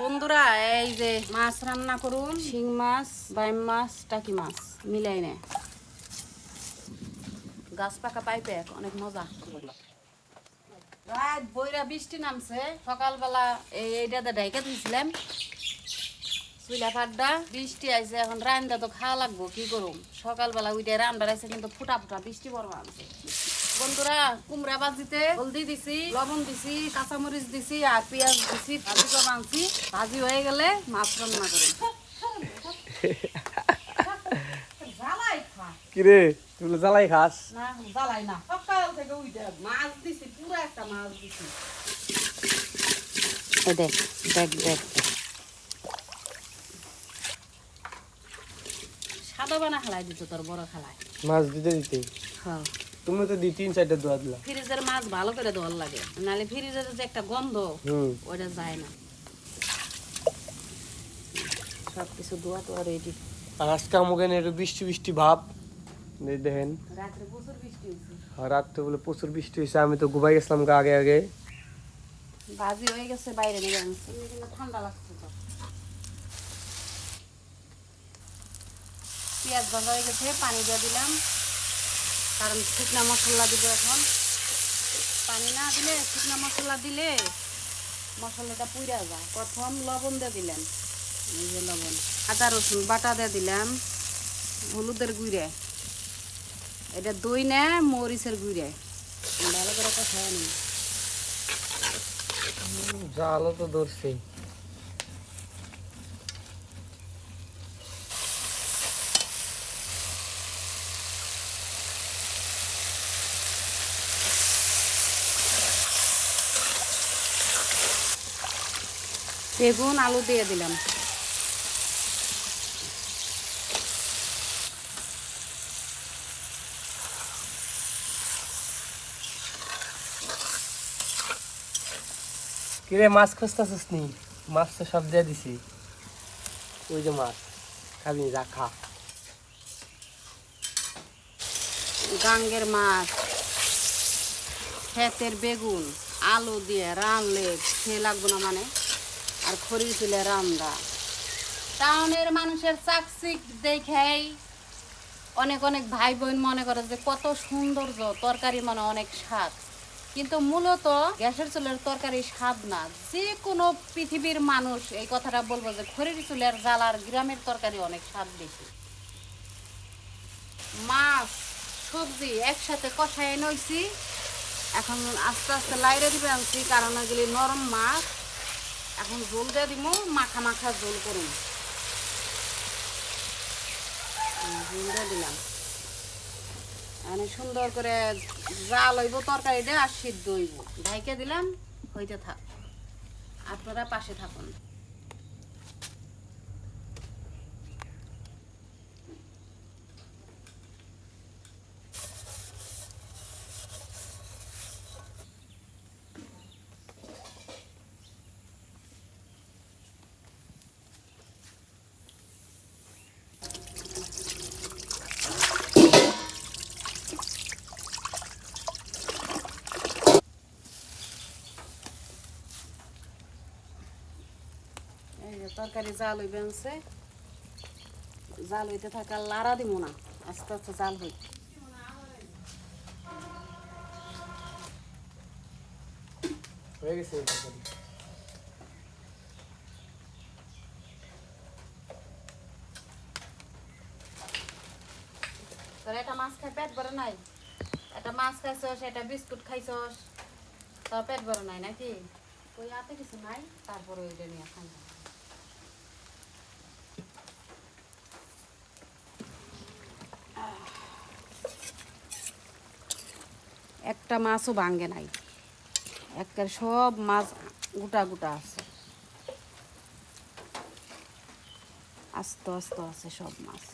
বন্ধুরা, এই যে মাছ রান্না করুন। শিং মাছ, বাইম মাছ, টাকি মাছ, মিলাই নে। গাছ পাকা পাইপে অনেক মজা। রাত বইরা বৃষ্টি নামছে, সকালবেলা এই এইটাতে ডাইকে দিয়েছিলাম চুলা পাড্ডা বৃষ্টি আইছে, এখন রান্দা তো খাওয়া লাগবো, কি করুম? সকালবেলা উইটা রান্না আছে কিন্তু ফুটা ফুটা বৃষ্টি পড়বা আনছে। বন্ধুরা কুমড়া বাজিতে হলদি দিছি লবণ দিছি কাঁচামরিচ দিছি আর পেঁয়াজ দিছি ভাজি করে আনছি ভাজি হয়ে গেলে মাছ রান্না কিরে। তুই জ্বালাই খাস? না জ্বালাই না। সকাল থেকে উইটা মাছ দিছি পুরো একটা মাছ দিছি। দেখ দেখ দেখ। সাদা বানা খালাই দিত তোর বড় খেলায়। মাছ দিতে দিতে? হ্যাঁ। তুমি তো দি তিন চারটা দোয়া দিলা। ফ্রিজের মাছ ভালো করে দেওয়ার লাগে নাহলে ফ্রিজের যে একটা গন্ধ ওটা যায় না। সব কিছু দোয়া তো রেডি আর আজকে আমাকে একটু বৃষ্টি বৃষ্টি ভাব। দেখেন। রাত্রে প্রচুর বৃষ্টি হয়েছে। রাত্রে বলে প্রচুর বৃষ্টি হয়েছে আমি তো ঘুমাই গেছিলাম গা আগে আগে। বাজি হয়ে গেছে বাইরে নিয়ে আনছি। ঠান্ডা লাগছে তো। পেঁয়াজ ভাজা হয়ে গেছে পানি দিয়ে দিলাম। কারণ শুকনা মশলা দিব এখন। পানি না দিলে, শুকনা মশলা দিলে মশলাটা পুড়া যায়। প্রথম লবণ দিয়ে দিলাম এই যে লবণ। আদা, রসুন বাটা দিয়ে দিলাম, হলুদের গুঁড়ে। এটা দই না মরিচের গুঁড়ে। ভালো করে কথা জালও তো ধরছে বেগুন আলু দিয়ে দিলাম। কিরে মাছ খুঁজতেছিস নি? মাছ তো সব দিয়ে দিছি। ওই যে মাছ খাবি যা খা। গাঙ্গের মাছ ক্ষেতের বেগুন আলু দিয়ে রানলে খেয়ে লাগবো না মানে? আর খড়ি তুলে রান্দা টাউনের মানুষের চাকচিক দেখেই অনেক অনেক ভাই বোন মনে করে যে কত সৌন্দর্য, তরকারি মানে অনেক স্বাদ। কিন্তু মূলত গ্যাসের চুলের তরকারি স্বাদ না। যে কোনো পৃথিবীর মানুষ এই কথাটা বলব যে খড়ির চুলের জ্বালার গ্রামের তরকারি অনেক স্বাদ বেশি। মাছ, সবজি একসাথে কষায় নইছি। এখন আস্তে আস্তে লাইরে দিবে আনছি, কারণ এগুলি নরম মাছ। এখন জল দিয়ে দিব মাখা মাখা জোল করুন। জোল দিয়ে দিলাম। মানে সুন্দর করে জাল হইব, তরকারিটা আর সিদ্ধ হইব। ঢাইকে দিলাম, হইতে থাক। আপনারা পাশে থাকুন এই যে তরকারি জাল হইবে আনছে। জাল হইতে থাকা লাড়া দিব না আস্তে আস্তে জাল হই হয়ে গেছে তোর এটা মাছ খাই পেট ভরে নাই? এটা মাছ খাইছস বিস্কুট খাইছস তোর পেট ভরে নাই নাকি? ওই হাতে কিছু নাই? তারপরে ওইটা নিয়ে খাই একটা মাছও ভাঙ্গে নাই। একটা সব মাছ গোটা গোটা আছে। আস্তে আস্তে আছে সব মাছ।